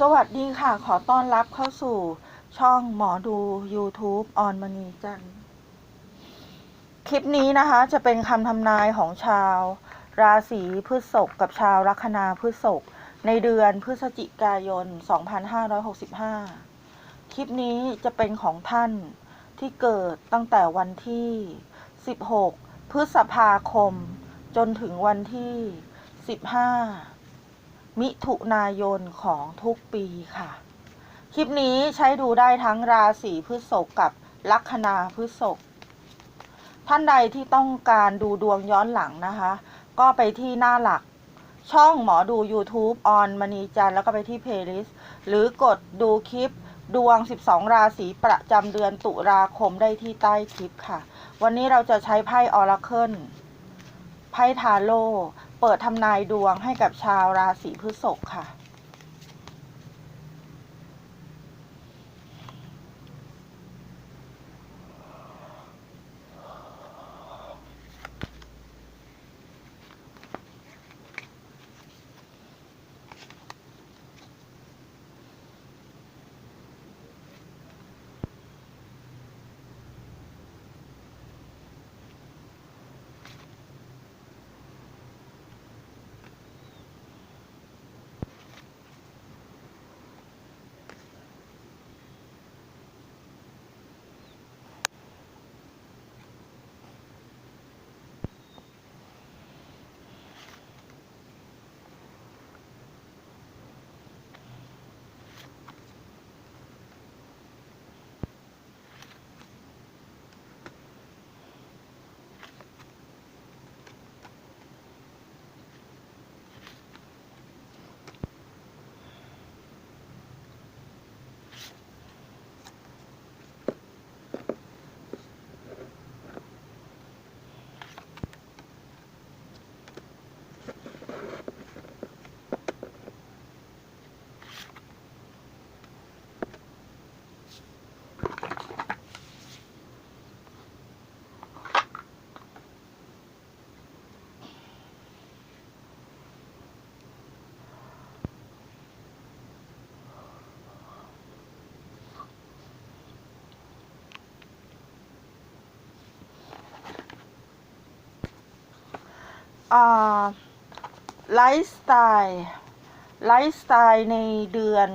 สวัสดีค่ะ ขอต้อนรับเข้าสู่ช่องหมอดู YouTube ออนมณีจันทร์คลิปนี้นะคะ จะเป็นคำทำนายของชาว ราศีพฤษภกับชาวลัคนาพฤษภในเดือนพฤศจิกายน 2565 คลิปนี้จะเป็นของท่านที่เกิดตั้งแต่วันที่ 16 พฤษภาคม จนถึงวันที่ 15 มิถุนายนของทุกปีค่ะ คลิปนี้ใช้ดูได้ทั้งราศีพฤษภกับลัคนาพฤษภท่านใดที่ต้องการดูดวงย้อนหลังนะคะ ก็ไปที่หน้าหลักช่องหมอดู YouTube ออนมณีจันแล้วก็ไปที่เพลย์ลิสต์หรือกดดูคลิปดวง 12 ราศีประจำเดือนตุลาคมได้ที่ใต้คลิปค่ะ วันนี้เราจะใช้ไพ่ออราเคิลไพ่ทาโร่ เปิดทำนายดวงให้กับชาวราศีพฤษภค่ะ ไลฟ์สไตล์ไลฟ์สไตล์ในเดือน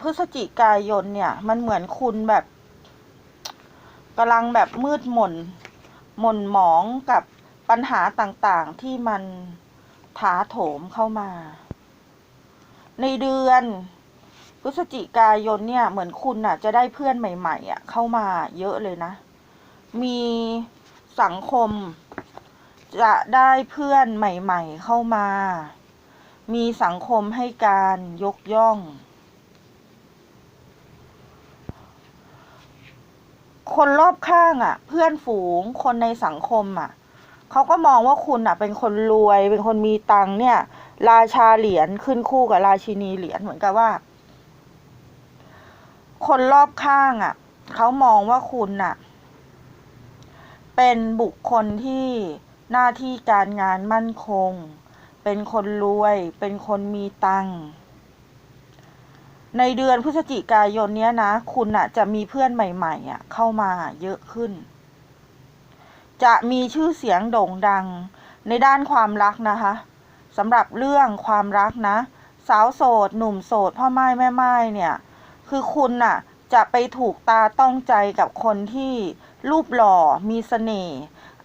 พฤศจิกายนเนี่ย มันเหมือนคุณแบบกำลังแบบมืดมนหม่นหมองกับปัญหาต่างๆที่มันถาโถมเข้ามา ในเดือนพฤศจิกายนเนี่ย เหมือนคุณน่ะ จะได้เพื่อนใหม่ ๆ อะ เข้ามาเยอะเลยนะ มีสังคม จะได้เพื่อนใหม่ๆเข้ามา มีสังคมให้การยกย่อง คนรอบข้างอะ เพื่อนฝูงคนในสังคมอะเขาก็มองว่าคุณอะ เป็นคนรวย เป็นคนมีตังเนี่ย ราชาเหรียญขึ้นคู่กับราชินีเหรียญเหมือนกับว่า คนรอบข้างอะเขามองว่าคุณอะ เป็นบุคคลที่ หน้าที่การงานมั่นคง เป็นคนรวย เป็นคนมีตังค์ในเดือนพฤศจิกายนเนี้ยนะ คุณอะจะมีเพื่อนใหม่ๆอะเข้ามาเยอะขึ้น จะมีชื่อเสียงโด่งดังในด้านความรักนะคะสำหรับเรื่องความรักนะ สาวโสด หนุ่มโสด พ่อไม้แม่ไม้เนี่ย คือคุณน่ะ จะไปถูกตาต้องใจกับคนที่รูปหล่อมีเสน่ห์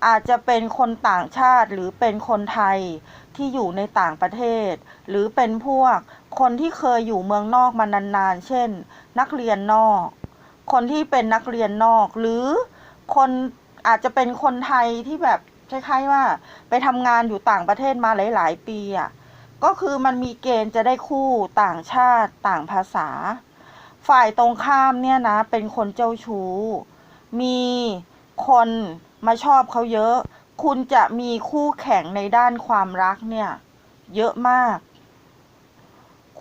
อาจจะเป็นคนต่างชาติหรือเป็นคนไทยที่อยู่ในต่างประเทศ หรือเป็นพวกคนที่เคยอยู่เมืองนอกมานานๆ เช่น นักเรียนนอก คนที่เป็นนักเรียนนอก หรือคนอาจจะเป็นคนไทยที่แบบคล้ายๆว่า ไปทำงานอยู่ต่างประเทศมาหลาย ๆ ปีอะก็คือมันมีเกณฑ์จะได้คู่ต่างชาติต่างภาษา ฝ่ายตรงข้ามเนี่ยนะเป็นคนเจ้าชู้ มีคน มาชอบเขาเยอะ คุณจะมีคู่แข่งในด้านความรักเนี่ย เยอะมาก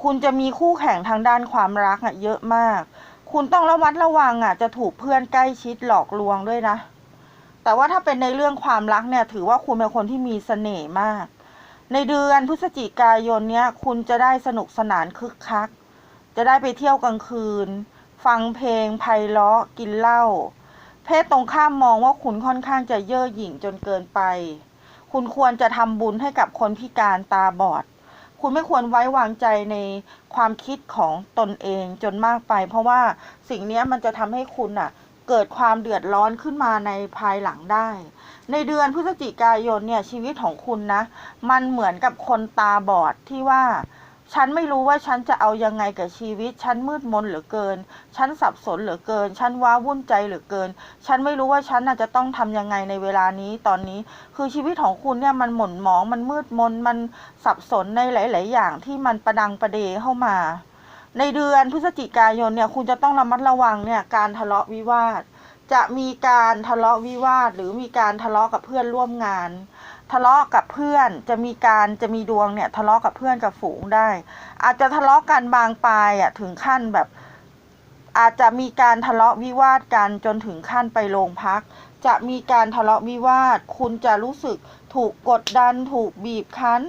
คุณจะมีคู่แข่งทางด้านความรักอะ เยอะมาก คุณต้องระมัดระวังอะ จะถูกเพื่อนใกล้ชิดหลอกลวงด้วยนะ แต่ว่าถ้าเป็นในเรื่องความรักเนี่ย ถือว่าคุณเป็นคนที่มีเสน่ห์มาก ในเดือนพฤศจิกายนเนี้ย คุณจะได้สนุกสนานคึกคัก จะได้ไปเที่ยวกลางคืน ฟังเพลงไพเราะกินเหล้า เพศตรงข้ามมองว่าคุณค่อนข้างจะเย่อหยิ่งจนเกินไป คุณควรจะทำบุญให้กับคนพิการตาบอด คุณไม่ควรไว้วางใจในความคิดของตนเองจนมากไป เพราะว่าสิ่งนี้มันจะทำให้คุณอะเกิดความเดือดร้อนขึ้นมาในภายหลังได้ ในเดือนพฤศจิกายนเนี่ยชีวิตของคุณนะ มันเหมือนกับคนตาบอดที่ว่า ฉันไม่รู้ว่าฉันจะเอายังไงกับชีวิต ฉันมืดมนเหลือเกิน ฉันสับสนเหลือเกิน ฉันว้าวุ่นใจเหลือเกิน ฉันไม่รู้ว่าฉันน่ะจะต้องทำยังไงในเวลานี้ตอนนี้ คือชีวิตของคุณเนี่ยมันหม่นหมอง มันมืดมน มันสับสนในหลาย ๆ อย่างที่มันประดังประเดเข้ามา ในเดือนพฤศจิกายนเนี่ยคุณจะต้องระมัดระวังเนี่ยการทะเลาะวิวาท จะมีการทะเลาะวิวาทหรือมีการทะเลาะกับเพื่อนร่วมงาน ทะเลาะกับเพื่อนจะมีการจะมีดวงเนี่ยทะเลาะกับเพื่อนกับฝูงได้ อาจจะทะเลาะกันบางปลายอะถึงขั้นแบบ อาจจะมีการทะเลาะวิวาทกันจนถึงขั้นไปโรงพัก จะมีการทะเลาะวิวาท คุณจะรู้สึกถูกกดดันถูกบีบคั้น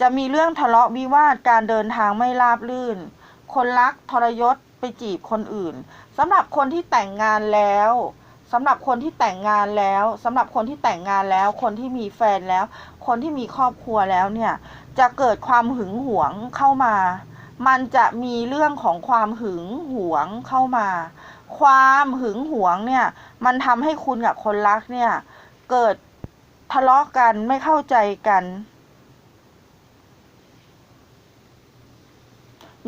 จะมีเรื่องทะเลาะวิวาทการเดินทางไม่ราบรื่น คนรักทรยศไปจีบคนอื่นสำหรับคนที่แต่งงานแล้ว สำหรับคนที่แต่งงานแล้วสำหรับคนที่แต่งงานแล้ว คนที่มีแฟนแล้ว คนที่มีครอบครัวแล้วเนี่ย จะเกิดความหึงหวงเข้ามา มันจะมีเรื่องของความหึงหวงเข้ามา ความหึงหวงเนี่ย มันทำให้คุณกับคนรักเนี่ย เกิดทะเลาะกันไม่เข้าใจกัน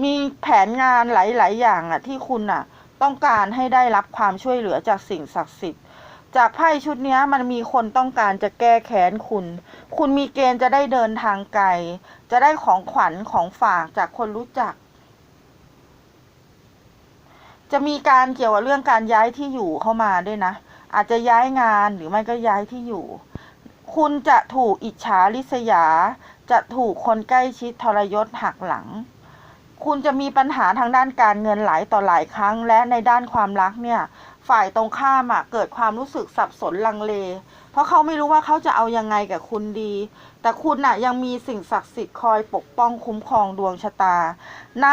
มีแผนงานหลาย ๆ อย่างอะที่คุณอะ ต้องการให้ได้รับความช่วยเหลือจากสิ่งศักดิ์สิทธิ์ จากไพ่ชุดนี้มันมีคนต้องการจะแก้แค้นคุณ คุณมีเกณฑ์จะได้เดินทางไกล จะได้ของขวัญของฝากจากคนรู้จัก จะมีการเกี่ยวกับเรื่องการย้ายที่อยู่เข้ามาด้วยนะ อาจจะย้ายงานหรือไม่ก็ย้ายที่อยู่ คุณจะถูกอิจฉาริษยา จะถูกคนใกล้ชิดทรยศหักหลัง คุณจะมีปัญหาทางด้านการเงินหลายต่อหลายครั้ง และในด้านความรักเนี่ย ฝ่ายตรงข้ามอะเกิดความรู้สึกสับสนลังเล เพราะเขาไม่รู้ว่าเขาจะเอายังไงกับคุณดี แต่คุณน่ะยังมีสิ่งศักดิ์สิทธิ์คอยปกป้องคุ้มครองดวงชะตา ใน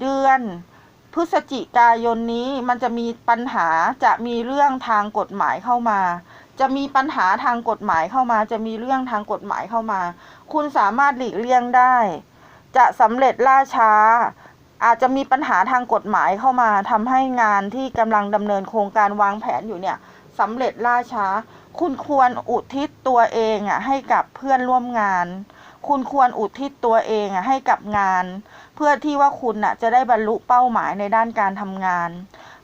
เดือนพฤศจิกายนนี้มันจะมีปัญหาจะมีเรื่องทางกฎหมายเข้ามา จะมีปัญหาทางกฎหมายเข้ามา จะมีเรื่องทางกฎหมายเข้ามา คุณสามารถหลีกเลี่ยงได้ จะสำเร็จล่าช้า อาจจะมีปัญหาทางกฎหมายเข้ามาทำให้งานที่กำลังดำเนินโครงการวางแผนอยู่เนี่ยสำเร็จล่าช้า คุณควรอุทิศตัวเองอะให้กับเพื่อนร่วมงาน คุณควรอุทิศตัวเองอะให้กับงาน เพื่อที่ว่าคุณน่ะจะได้บรรลุเป้าหมายในด้านการทำงาน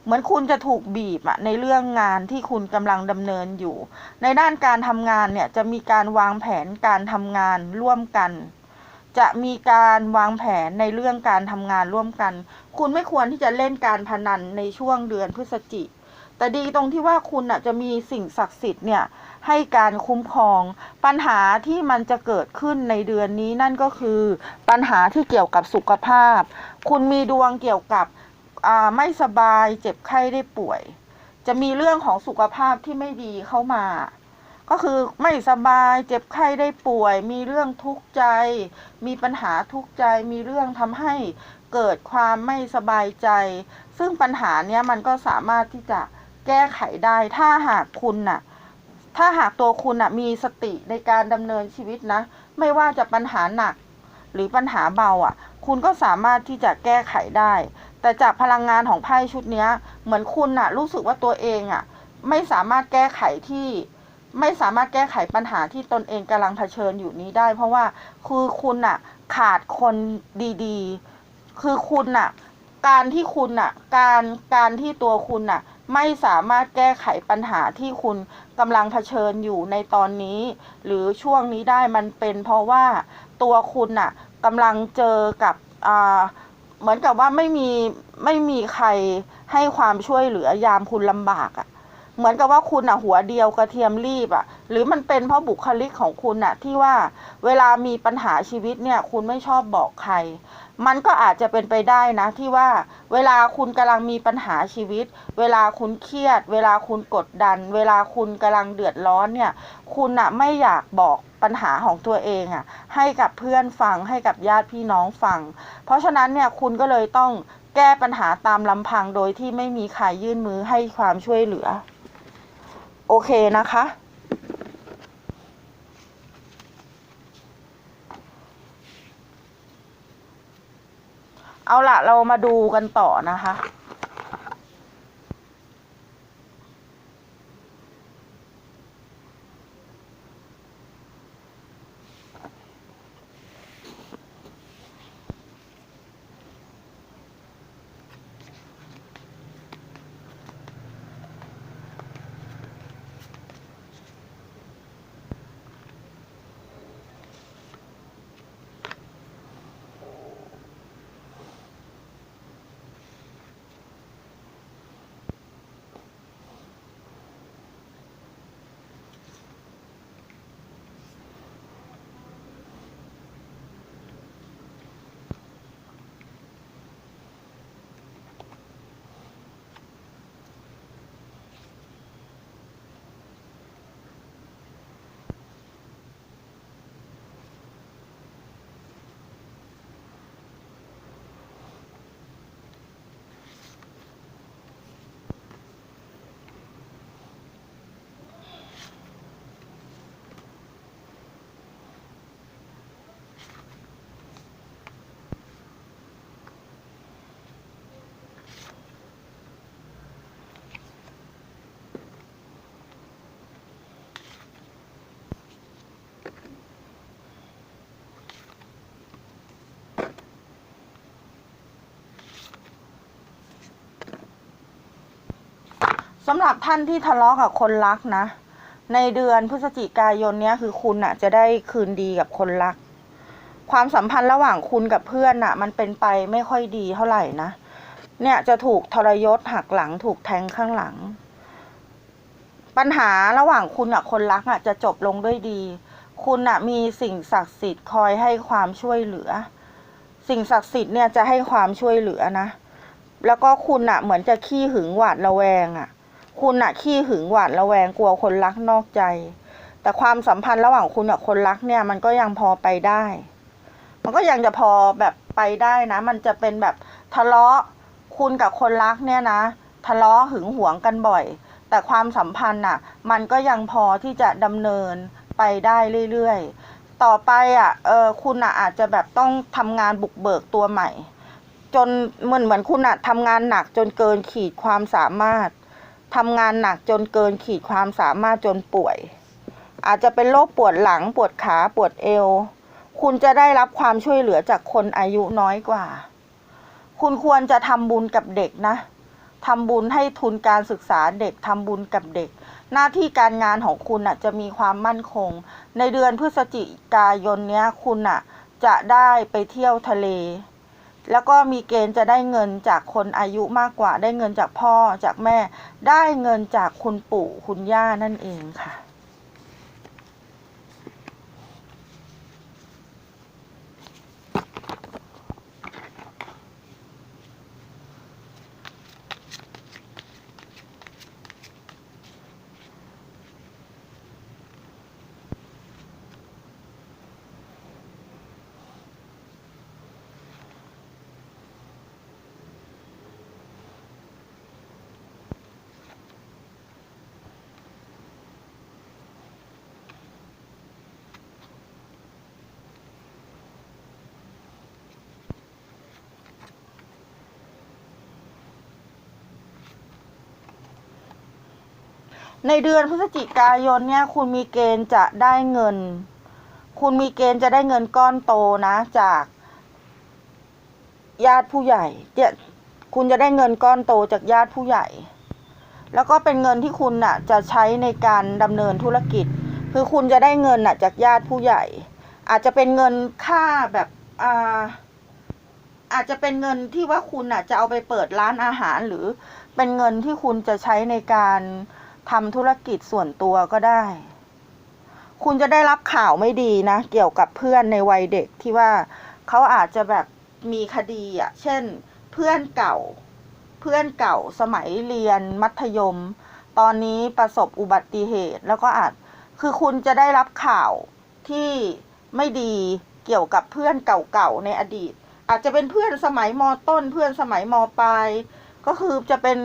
เหมือนคุณจะถูกบีบอะในเรื่องงานที่คุณกำลังดำเนินอยู่ ในด้านการทำงานเนี่ยจะมีการวางแผนการทำงานร่วมกัน จะมีการวางแผนในเรื่องการทำงานร่วมกัน คุณไม่ควรที่จะเล่นการพนันในช่วงเดือนพฤศจิแต่ดีตรงที่ว่าคุณน่ะจะมีสิ่งศักดิ์สิทธิ์เนี่ยให้การคุ้มครอง ปัญหาที่มันจะเกิดขึ้นในเดือนนี้นั่นก็คือปัญหาที่เกี่ยวกับสุขภาพ คุณมีดวงเกี่ยวกับไม่สบายเจ็บไข้ได้ป่วย จะมีเรื่องของสุขภาพที่ไม่ดีเข้ามา ก็คือไม่สบายเจ็บไข้ได้ป่วย มีเรื่องทุกข์ใจ มีปัญหาทุกข์ใจ มีเรื่องทำให้เกิดความไม่สบายใจ ซึ่งปัญหาเนี้ยมันก็สามารถที่จะแก้ไขได้ ถ้าหากคุณน่ะ ถ้าหากตัวคุณน่ะมีสติในการดำเนินชีวิตนะ ไม่ว่าจะปัญหาหนัก หรือปัญหาเบาอะ คุณก็สามารถที่จะแก้ไขได้ แต่จากพลังงานของไพ่ชุดเนี้ย เหมือนคุณน่ะ รู้สึกว่าตัวเองอะ ไม่สามารถแก้ไขที่ ไม่สามารถแก้ไขปัญหาที่ตนเองกำลังเผชิญอยู่นี้ได้ เพราะว่าคือคุณน่ะขาดคนดีๆ คือคุณน่ะการที่คุณน่ะการการที่ตัวคุณน่ะไม่สามารถแก้ไขปัญหาที่คุณกำลังเผชิญอยู่ในตอนนี้ หรือช่วงนี้ได้มันเป็นเพราะว่าตัวคุณน่ะกำลังเจอกับอ่าเหมือนกับว่าไม่มีไม่มีใครให้ความช่วยเหลือยามคุณลำบากอะ เหมือนกับว่าคุณอะหัวเดียวกระเทียมรีบอะ หรือมันเป็นเพราะบุคลิกของคุณอะที่ว่าเวลามีปัญหาชีวิตเนี่ย คุณไม่ชอบบอกใคร มันก็อาจจะเป็นไปได้นะที่ว่า เวลาคุณกำลังมีปัญหาชีวิต เวลาคุณเครียด เวลาคุณกดดัน เวลาคุณกำลังเดือดร้อนเนี่ย คุณอะไม่อยากบอกปัญหาของตัวเองอะให้กับเพื่อนฟัง ให้กับญาติพี่น้องฟัง เพราะฉะนั้นเนี่ยคุณก็เลยต้องแก้ปัญหาตามลำพังโดยที่ไม่มีใครยื่นมือให้ความช่วยเหลือ โอเคนะคะ เอาล่ะเรามาดูกันต่อนะคะ สำหรับท่านที่ทะเลาะกับคนรักนะ ในเดือนพฤศจิกายนเนี้ยคือคุณน่ะจะได้คืนดีกับคนรัก ความสัมพันธ์ระหว่างคุณกับเพื่อนน่ะมันเป็นไปไม่ค่อยดีเท่าไหร่นะ เนี่ยจะถูกทรยศหักหลังถูกแทงข้างหลัง ปัญหาระหว่างคุณกับคนรักอะจะจบลงด้วยดี คุณอะมีสิ่งศักดิ์สิทธิ์คอยให้ความช่วยเหลือ สิ่งศักดิ์สิทธิ์เนี่ยจะให้ความช่วยเหลือนะ แล้วก็คุณอะเหมือนจะขี้หึงหวาดระแวงอะ คุณอะขี้หึงหวาดระแวงกลัวคนรักนอกใจ แต่ความสัมพันธ์ระหว่างคุณกับคนรักเนี่ยมันก็ยังพอไปได้ มันก็ยังจะพอแบบไปได้นะ มันจะเป็นแบบทะเลาะคุณกับคนรักเนี่ยนะ ทะเลาะหึงหวงกันบ่อย แต่ความสัมพันธ์น่ะ มันก็ยังพอที่จะดำเนินไปได้เรื่อยๆ ต่อไปอะเออคุณอะอาจจะแบบต้องทำงานบุกเบิกตัวใหม่ จนเหมือนเหมือนคุณอะทำงานหนักจนเกินขีดความสามารถ ทำงานหนักจนเกินขีดความสามารถจนป่วย อาจจะเป็นโรคปวดหลังปวดขาปวดเอว คุณจะได้รับความช่วยเหลือจากคนอายุน้อยกว่า คุณควรจะทำบุญกับเด็กนะทำบุญให้ทุนการศึกษาเด็กทำบุญกับเด็ก หน้าที่การงานของคุณอะจะมีความมั่นคง ในเดือนพฤศจิกายนเนี้ยคุณอะจะได้ไปเที่ยวทะเล แล้วก็มีเกณฑ์จะได้เงินจากคนอายุมากกว่า ได้เงินจากพ่อจากแม่ ได้เงินจากคุณปู่คุณย่านั่นเองค่ะ ในเดือนพฤศจิกายนเนี่ยคุณมีเกณฑ์จะได้เงิน คุณมีเกณฑ์จะได้เงินก้อนโตนะจากญาติผู้ใหญ่เนี่ยคุณจะได้เงินก้อนโตจากญาติผู้ใหญ่ แล้วก็เป็นเงินที่คุณน่ะจะใช้ในการดำเนินธุรกิจ คือคุณจะได้เงินน่ะจากญาติผู้ใหญ่ อาจจะเป็นเงินค่าแบบอ่าอาจจะเป็นเงินที่ว่าคุณน่ะจะเอาไปเปิดร้านอาหารหรือเป็นเงินที่คุณจะใช้ในการ ทำธุรกิจส่วนตัวก็ได้ คุณจะได้รับข่าวไม่ดีนะ เกี่ยวกับเพื่อนในวัยเด็กที่ว่าเขาอาจจะแบบมีคดีอะ เช่น เพื่อนเก่า เพื่อนเก่าสมัยเรียนมัธยม ตอนนี้ประสบอุบัติเหตุแล้วก็อาจ คือคุณจะได้รับข่าวที่ไม่ดีเกี่ยวกับเพื่อนเก่าๆในอดีต อาจจะเป็นเพื่อนสมัยมต้น เพื่อนสมัยมปลาย ก็คือจะเป็น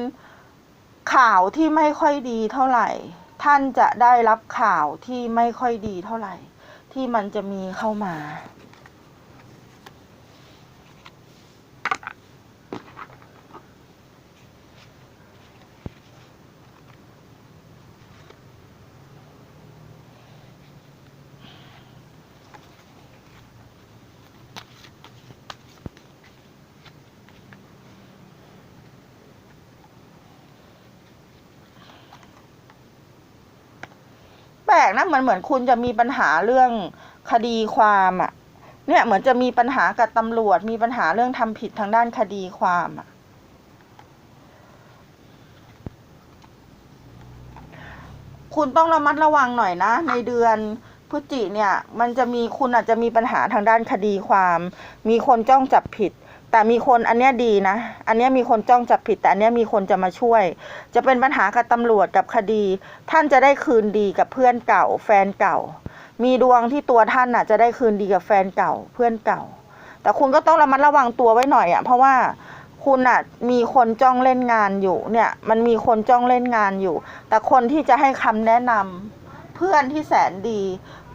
ข่าวที่ไม่ค่อยดีเท่าไหร่ ท่านจะได้รับข่าวที่ไม่ค่อยดีเท่าไหร่ ที่มันจะมีเข้ามา ลกนะมันเหมือนคุณจะมีปัญหาเรื่องคดีความอะ่ะ เนี่ยเหมือนจะมีปัญหากับตำรวจ มีปัญหาเรื่องทำผิดทางด้านคดีความอะ่ะคุณต้องระมัดระวังหน่อยนะ ในเดือนพฤศจิเนี่ย มันจะมีคุณอาจจะมีปัญหาทางด้านคดีความ มีคนจ้องจับผิด แต่มีคนอันเนี้ยดีนะ อันเนี้ยมีคนจ้องจับผิด แต่อันเนี้ยมีคนจะมาช่วย จะเป็นปัญหากับตำรวจกับคดี ท่านจะได้คืนดีกับเพื่อนเก่า แฟนเก่า มีดวงที่ตัวท่านน่ะ จะได้คืนดีกับแฟนเก่า เพื่อนเก่า แต่คุณก็ต้องระมัดระวังตัวไว้หน่อยอะ่ะ เพราะว่าคุณอะมีคนจ้องเล่นงานอยู่ เนี่ย มันมีคนจ้องเล่นงานอยู่ แต่คนที่จะให้คำแนะนำเพื่อนที่แสนดี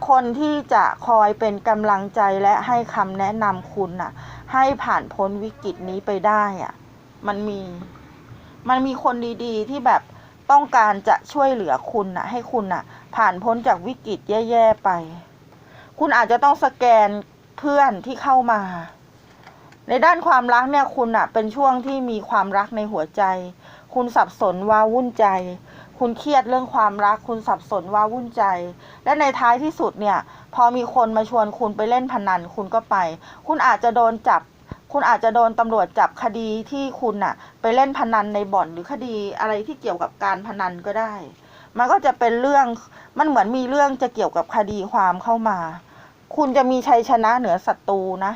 คนที่จะคอยเป็นกำลังใจและให้คำแนะนำคุณน่ะ ให้ผ่านพ้นวิกฤตนี้ไปได้อะ มันมี มันมีคนดีๆ ที่แบบต้องการจะช่วยเหลือคุณน่ะ ให้คุณน่ะ ผ่านพ้นจากวิกฤตแย่ๆไป คุณอาจจะต้องสแกนเพื่อนที่เข้ามา ในด้านความรักเนี่ยคุณน่ะ เป็นช่วงที่มีความรักในหัวใจ คุณสับสนว้าวุ่นใจ คุณเครียดเรื่องความรัก คุณสับสนว้าวุ่นใจ และในท้ายที่สุดเนี่ย พอมีคนมาชวนคุณไปเล่นพนันคุณก็ไป คุณอาจจะโดนจับ คุณอาจจะโดนตำรวจจับคดีที่คุณน่ะ ไปเล่นพนันในบ่อนหรือคดีอะไรที่เกี่ยวกับการพนันก็ได้ มันก็จะเป็นเรื่องมันเหมือนมีเรื่องจะเกี่ยวกับคดีความเข้ามา คุณจะมีชัยชนะเหนือศัตรูนะ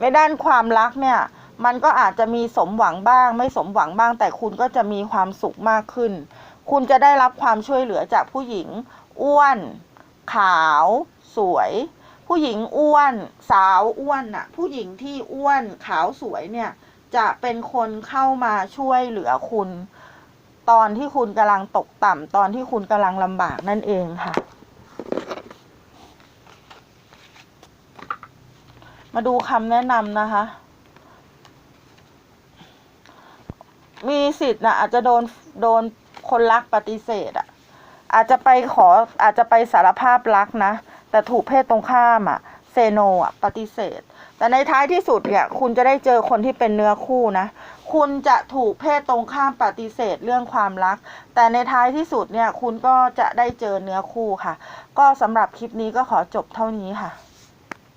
ในด้านความรักเนี่ย มันก็อาจจะมีสมหวังบ้าง ไม่สมหวังบ้าง แต่คุณก็จะมีความสุขมากขึ้น คุณจะได้รับความช่วยเหลือจากผู้หญิง อ้วน ขาว สวย ผู้หญิงอ้วน สาวอ้วนน่ะ ผู้หญิงที่อ้วนขาวสวยเนี่ย จะเป็นคนเข้ามาช่วยเหลือคุณ ตอนที่คุณกำลังตกต่ำตอนที่คุณกำลังลำบากนั่นเองค่ะมาดูคำแนะนำนะคะ มีสิทธิ์นะอาจจะโดนโดนคนรักปฏิเสธอะ อาจจะไปขออาจจะไปสารภาพรักนะ แต่ถูกเพศตรงข้ามอะเซโนอะปฏิเสธ แต่ในท้ายที่สุดเนี่ยคุณจะได้เจอคนที่เป็นเนื้อคู่นะ คุณจะถูกเพศตรงข้ามปฏิเสธเรื่องความรัก แต่ในท้ายที่สุดเนี่ยคุณก็จะได้เจอเนื้อคู่ค่ะ ก็สำหรับคลิปนี้ก็ขอจบเท่านี้ค่ะ